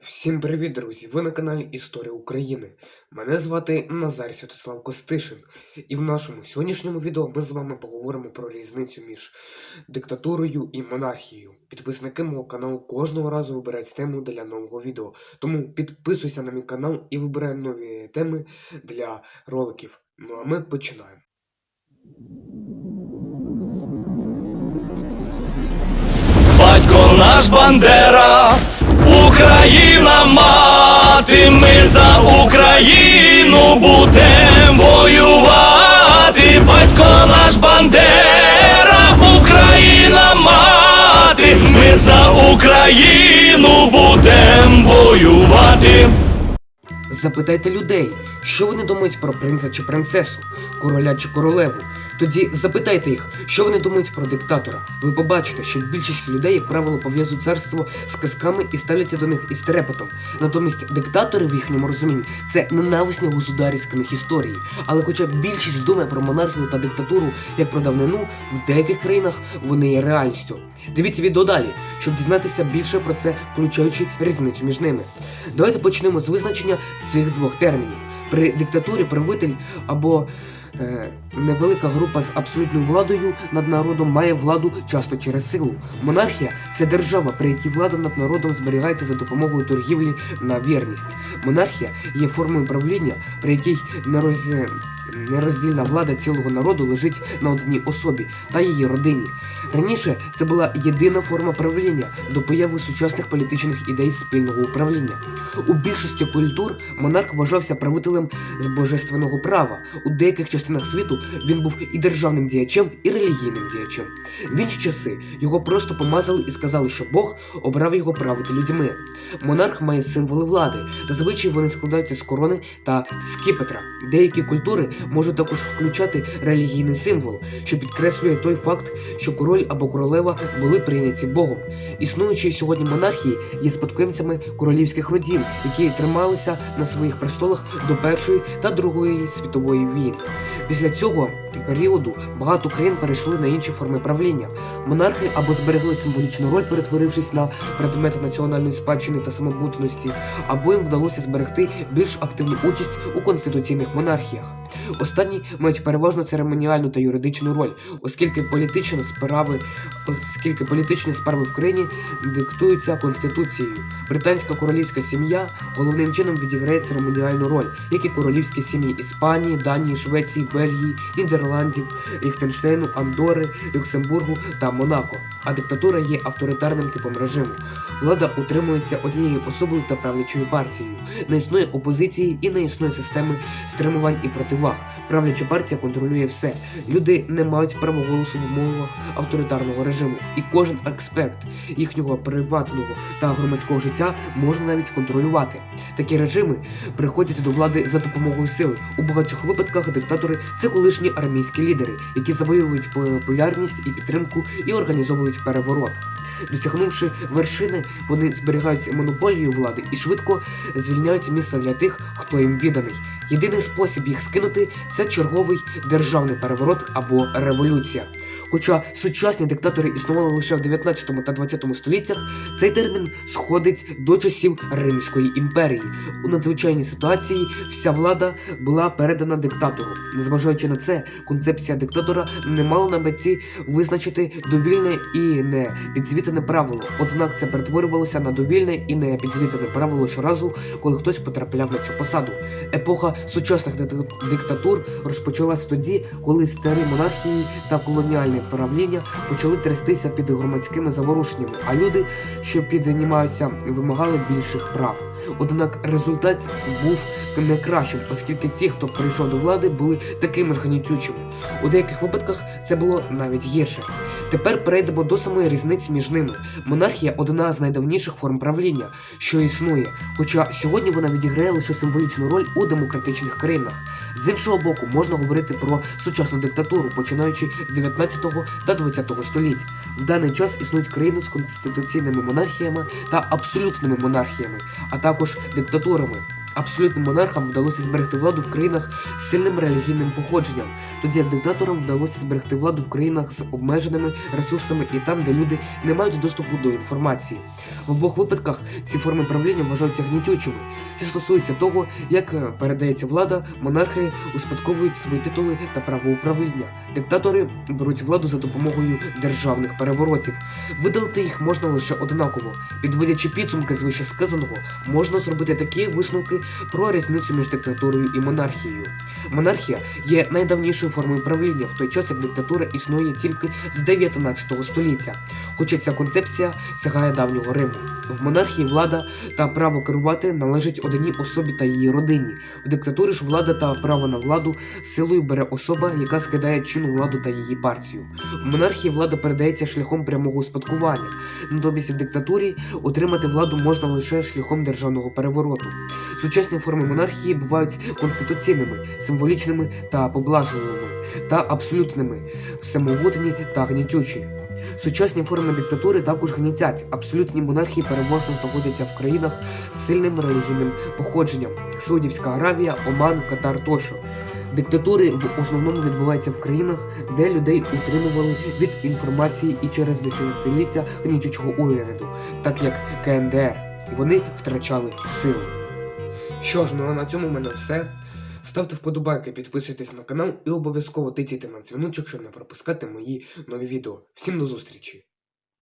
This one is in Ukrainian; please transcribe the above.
Всім привіт, друзі! Ви на каналі Історія України. Мене звати Назар Святослав Костишин, і в нашому сьогоднішньому відео ми з вами поговоримо про різницю між диктатурою і монархією. Підписники мого каналу кожного разу вибирають тему для нового відео. Тому підписуйся на мій канал і вибирай нові теми для роликів. Ну а ми починаємо. Батько наш Бандера, Україна мати, ми за Україну будем воювати. Батько наш Бандера, Україна мати, ми за Україну будем воювати. Запитайте людей, що вони думають про принца чи принцесу, короля чи королеву. Тоді запитайте їх, що вони думають про диктатора. Ви побачите, що більшість людей, як правило, пов'язують царство з казками і ставляться до них із трепетом. Натомість диктатори в їхньому розумінні це ненависні государі з історії. Але хоча більшість думає про монархію та диктатуру як про давнину, в деяких країнах вони є реальністю. Дивіться відео далі, щоб дізнатися більше про це, включаючи різницю між ними. Давайте почнемо з визначення цих двох термінів. При диктатурі правитель або невелика група з абсолютною владою над народом має владу часто через силу. Монархія це держава, при якій влада над народом зберігається за допомогою торгівлі на вірність. Монархія є формою правління, при якій нероз... нероздільна влада цілого народу лежить на одній особі та її родині. Раніше це була єдина форма правління до появи сучасних політичних ідей спільного управління. У більшості культур монарх вважався правителем з божественного права. У деяких частинах світу він був і державним діячем, і релігійним діячем. В інші часи його просто помазали і сказали, що Бог обрав його правити людьми. Монарх має символи влади. Зазвичай вони складаються з корони та скіпетра. Деякі культури можуть також включати релігійний символ, що підкреслює той факт, що король або королева були прийняті Богом. Існуючі сьогодні монархії є спадкоємцями королівських родів, які трималися на своїх престолах до Першої та Другої світової війн. Після цього періоду багато країн перейшли на інші форми правління. Монархи або зберегли символічну роль, перетворившись на предмет національної спадщини та самобутності, або їм вдалося зберегти більш активну участь у конституційних монархіях. Останні мають переважно церемоніальну та юридичну роль, оскільки політичні справи, оскільки політичні справи в країні диктуються конституцією. Британська королівська сім'я головним чином відіграє церемоніальну роль, як і королівські сім'ї Іспанії, Данії, Швеції, Бельгії, Нідерландів, Ліхтенштейну, Андори, Люксембургу та Монако. А диктатура є авторитарним типом режиму. Влада утримується однією особою та правлячою партією. Не існує опозиції і не існує системи стримувань і противаг. Правляча партія контролює все. Люди не мають права голосу в умовах авторитарного режиму, і кожен аспект їхнього приватного та громадського життя можна навіть контролювати. Такі режими приходять до влади за допомогою сили. У багатьох випадках диктатори це колишні армійські лідери, які завоюють популярність і підтримку і організовують переворот. Досягнувши вершини, вони зберігають монополію влади і швидко звільняють місце для тих, хто їм відданий. Єдиний спосіб їх скинути це черговий державний переворот або революція. Хоча сучасні диктатори існували лише в 19 та 20 століттях, цей термін сходить до часів Римської імперії. У надзвичайній ситуації вся влада була передана диктатору. Незважаючи на це, концепція диктатора не мала на меті визначити довільне і не підзвітане правило. Однак це перетворювалося на довільне і не підзвітане правило щоразу, коли хтось потрапляв на цю посаду. Епоха сучасних диктатур розпочалася тоді, коли старі монархії та колоніальне правління почали трястися під громадськими заворушеннями, а люди, що піднімаються, вимагали більших прав. Однак результат був не кращим, оскільки ті, хто прийшов до влади, були такими ж гнітючими. У деяких випадках це було навіть гірше. Тепер перейдемо до самої різниці між ними. Монархія одна з найдавніших форм правління, що існує, хоча сьогодні вона відіграє лише символічну роль у демократичних країнах. З іншого боку, можна говорити про сучасну диктатуру, починаючи з 19 та 20 століть. В даний час існують країни з конституційними монархіями та абсолютними монархіями, а також диктатурами. Абсолютним монархам вдалося зберегти владу в країнах з сильним релігійним походженням, тоді як диктаторам вдалося зберегти владу в країнах з обмеженими ресурсами і там, де люди не мають доступу до інформації. В обох випадках ці форми правління вважаються гнітючими. Що стосується того, як е, передається влада, монархи успадковують свої титули та право управління. Диктатори беруть владу за допомогою державних переворотів. Видалити їх можна лише однаково. Підводячи підсумки з вище сказаного, можна зробити такі висновки про різницю між диктатурою і монархією. Монархія є найдавнішою формою правління, в той час як диктатура існує тільки з 19 століття. Хоча ця концепція сягає давнього Риму. В монархії влада та право керувати належить одній особі та її родині. В диктатурі ж влада та право на владу силою бере особа, яка скидає чинну владу та її партію. В монархії влада передається шляхом прямого успадкування. Натомість в диктатурі отримати владу можна лише шляхом державного перевороту. Сучасні форми монархії бувають конституційними, символічними та поблажливими, та абсолютними, всемогутні та гнітючі. Сучасні форми диктатури також гнітять. Абсолютні монархії переважно знаходяться в країнах з сильним релігійним походженням: Саудівська Аравія, Оман, Катар тощо. Диктатури в основному відбуваються в країнах, де людей утримували від інформації і через десятиліття гнітючого уряду, так як КНДР. Вони втрачали силу. Що ж, ну а на цьому в мене все. Ставте вподобайки, підписуйтесь на канал і обов'язково тицяйте на дзвіночок, щоб не пропускати мої нові відео. Всім до зустрічі!